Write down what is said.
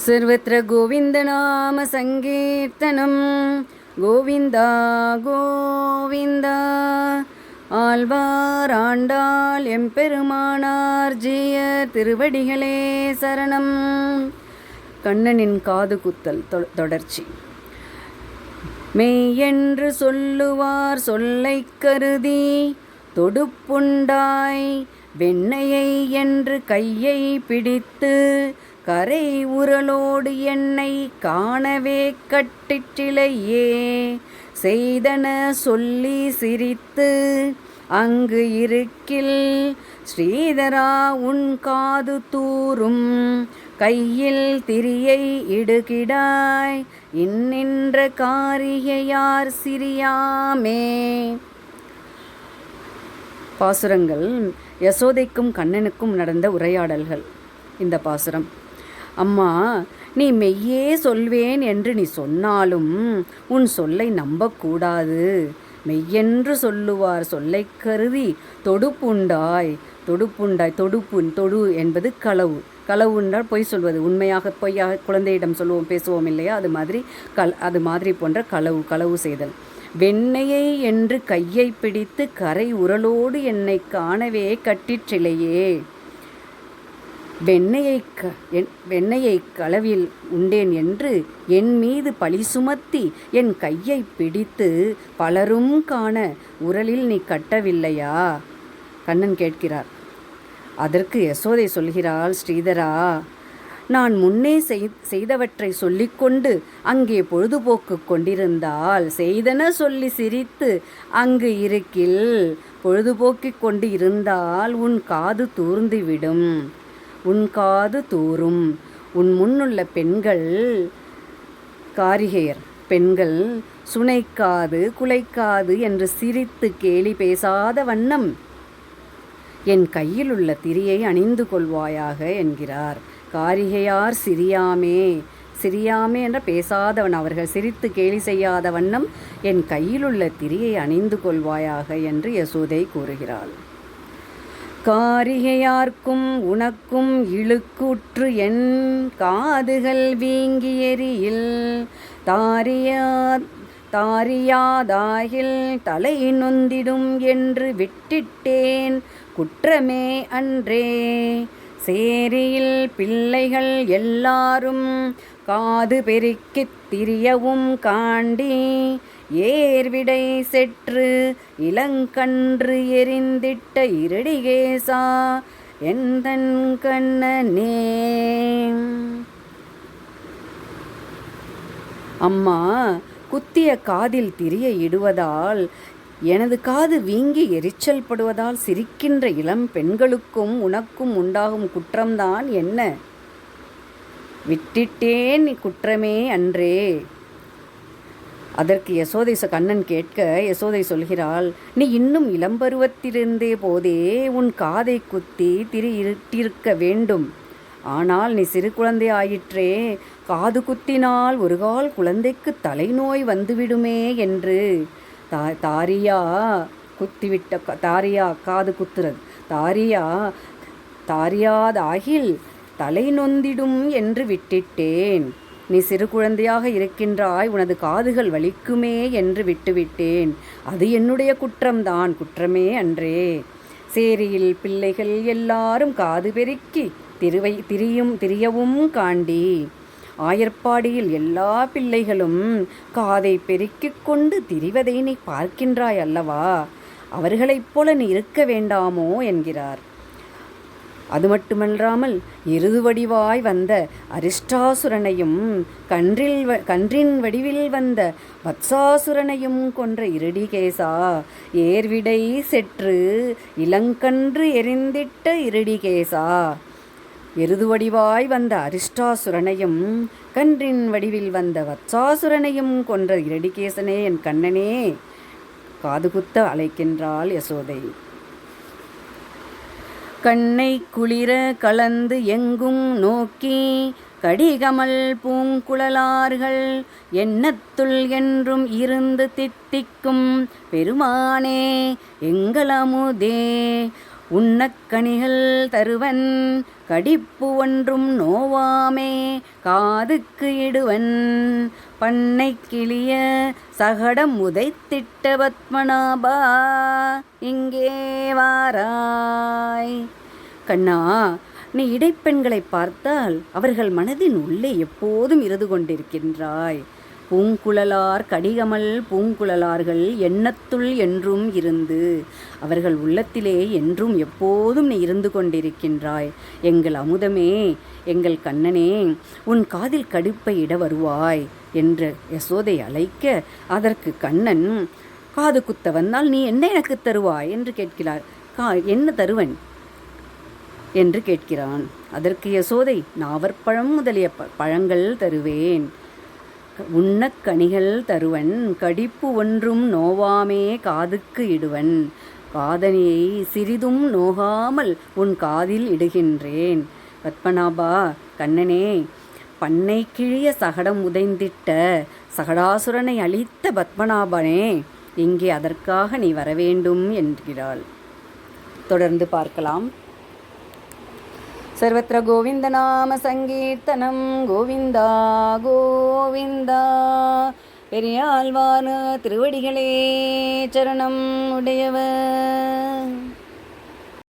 सर्वत्र गोविन्दनामसङ्कीर्तनं गोविन्दा गोविन्दा ஆழ்வார் ஆண்டாள் எம்பெருமானார் ஜிய திருவடிகளே சரணம் கண்ணனின் காது குத்தல் தொ- தொடர்ச்சி மெய்யென்று சொல்லுவார் சொல்லைக் கருதி தொடுப்புண்டாய் வெண்ணையை என்று கையை பிடித்து கரை உரலோடு என்னை காணவே கட்டிற்றிலையே செய்தன சொல்லி சிரித்து அங்கு இருக்கில் ஸ்ரீதரா உன் காது தூரும். கையில் திரியை இடுகிடாய். இன்னின்ற காரிகையார் சிரியாமே? பாசுரங்கள் யசோதைக்கும் கண்ணனுக்கும் நடந்த உரையாடல்கள். இந்த பாசுரம் அம்மா நீ மெய்யே சொல்வேன் என்று நீ சொன்னாலும் உன் சொல்லை நம்பக்கூடாது. மெய்யென்று சொல்லுவார் சொல்லை கருதி தொடுப்புண்டாய். தொடுப்புண்டாய் தொடுப்புண் தொடு என்பது களவு. களவு என்றால் பொய் சொல்வது. உண்மையாக பொய்யாக குழந்தையிடம் சொல்லுவோம் பேசுவோம் இல்லையா? அது மாதிரி கல் அது மாதிரி போன்ற களவு களவு செய்தல். வெண்ணையை என்று கையை பிடித்து கரை உரலோடு என்னை காணவே கட்டிற்றிலையே. வெண்ணையை க என் வெண்ணையை களவில் உண்டேன் என்று என் மீது பழி சுமத்தி என் கையை பிடித்து பலரும் காண உரலில் நீ கட்டவில்லையா? கண்ணன் கேட்கிறார். அதற்கு யசோதை சொல்கிறாள் ஸ்ரீதரா நான் முன்னே செய்- செய்தவற்றை சொல்லிக்கொண்டு அங்கே பொழுதுபோக்கு கொண்டிருந்தால் செய்தன சொல்லி சிரித்து அங்கு இருக்கில் பொழுதுபோக்கிக் கொண்டு இருந்தால் உன் காது தூர்ந்துவிடும் உன் காது தூரும். உன் முன்னுள்ள பெண்கள் காரிகையர். பெண்கள் சுனைக்காது குலைக்காது என்று சிரித்து கேலி பேசாத வண்ணம். என் கையில் உள்ள திரியை அணிந்து கொள்வாயாக என்கிறார். காரிகையார் சிரியாமே. சிரியாமே என்ற பேசாதவன் அவர்கள் சிரித்து கேலி செய்யாத வண்ணம் என் கையில் உள்ள திரியை அணிந்து கொள்வாயாக என்று யசோதை கூறுகிறாள். காரிகையார்க்கும் உனக்கும் இழுக்குற்று என் காதுகள் வீங்கி எரியில். தாரியா தாரியாதாகில் தலை நொந்திடும் என்று விட்டிட்டேன். குற்றமே அன்றே. சேரியில் பிள்ளைகள் எல்லாரும் காது பெருக்கித் திரியவும் காண்டி ஏர்விடை செற்று இளங்கன்று எரிந்திட்ட இருடிகேசா எந்தன் கண்ணனே? அம்மா குத்திய காதில் திரிய இடுவதால் எனது காது வீங்கி எரிச்சல் படுவதால் சிரிக்கின்ற இளம் பெண்களுக்கும் உனக்கும் உண்டாகும் குற்றம்தான் என்ன? விட்டிட்டேன் குற்றமே அன்றே. அதற்கு யசோதை ச- கண்ணன் கேட்க யசோதை சொல்கிறாள் நீ இன்னும் இளம்பருவத்திலிருந்தே போதே உன் காதை குத்தி திரு இருட்டிருக்க வேண்டும். ஆனால் நீ சிறு குழந்தை ஆயிற்றே காது குத்தினால் ஒரு கால் குழந்தைக்கு தலைநோய் வந்துவிடுமே என்று. தா தாரியா குத்திவிட்ட தாரியா காது குத்துறது தாரியா தாரியாதாகில் தலை நொந்திடும் என்று விட்டிட்டேன் நீ சிறு குழந்தையாக இருக்கின்றாய் உனது காதுகள் வலிக்குமே என்று விட்டுவிட்டேன். அது என்னுடைய குற்றம்தான் குற்றமே அன்றே. சேரியில் பிள்ளைகள் எல்லாரும் காது பெருக்கி திருவை திரியும் திரியவும் காண்டி. ஆயர்ப்பாடியில் எல்லா பிள்ளைகளும் காதை பெருக்கிக் கொண்டு திரிவதை நீ பார்க்கின்றாய் அல்லவா? அவர்களைப் போல நீ இருக்க வேண்டாமோ என்கிறார். அது மட்டுமல்லாமல் இருது வடிவாய் வந்த அரிஷ்டாசுரனையும் கன்றில் வ- கன்றின் வடிவில் வந்த வத்சாசுரனையும் கொன்ற இருடிகேசா. ஏர்விடை செற்று இளங்கன்று எரிந்திட்ட இருடிகேசா. எருது வடிவாய் வந்த அரிஷ்டாசுரனையும் கன்றின் வடிவில் வந்த வத்சாசுரனையும் கொன்ற இரடிகேசனே என் கண்ணனே. காதுகுத்த அழைக்கின்றாள் யசோதை. கண்ணை குளிர கலந்து எங்கும் நோக்கி கடிகமல் பூங்குழலார்கள் எண்ணத்துள் என்றும் இருந்து தித்திக்கும் பெருமானே எங்களமுதே உண்ணக்கனிகள் தருவன் கடிப்பு ஒன்றும் நோவாமே காதுக்கு இடுவன். பண்ணை கிளிய சகடம் உதைத்திட்ட பத்மநாபா இங்கே வாராய். கண்ணா நீ இடைப்பெண்களை பார்த்தால் அவர்கள் மனதின் உள்ளே எப்போதும் இருந்து கொண்டிருக்கின்றாய். பூங்குழலார் கடிகமல் பூங்குழலார்கள் எண்ணத்துள் என்றும் இருந்து அவர்கள் உள்ளத்திலே என்றும் எப்போதும் நீ இருந்து கொண்டிருக்கின்றாய். எங்கள் அமுதமே எங்கள் கண்ணனே உன் காதில் கடுப்பை இட வருவாய் என்று யசோதை அழைக்க அதற்கு கண்ணன் காது குத்த வந்தால் நீ என்ன எனக்கு தருவாய்? என்று கேட்கிறார். கா என்ன தருவன்? என்று கேட்கிறான். அதற்கு யசோதை நாவற்பழம் முதலிய ப- பழங்கள் தருவேன். உண்ணக் கனிகள் தருவன் கடிப்பு ஒன்றும் நோவாமே காதுக்கு இடுவன். காதனியை சிறிதும் நோகாமல் உன் காதில் இடுகின்றேன். பத்மநாபா கண்ணனே பண்ணை கிழிய சகடம் உதைந்திட்ட சகடாசுரனை அழித்த பத்மநாபனே இங்கே அதற்காக நீ வரவேண்டும் என்கிறாள். தொடர்ந்து பார்க்கலாம். सर्वत्र गोविन्दनामसङ्कीर्तनं गोविन्दा गोविन्दा பெரியாழ்வான திருவடிகளே சரணம் உடையவர்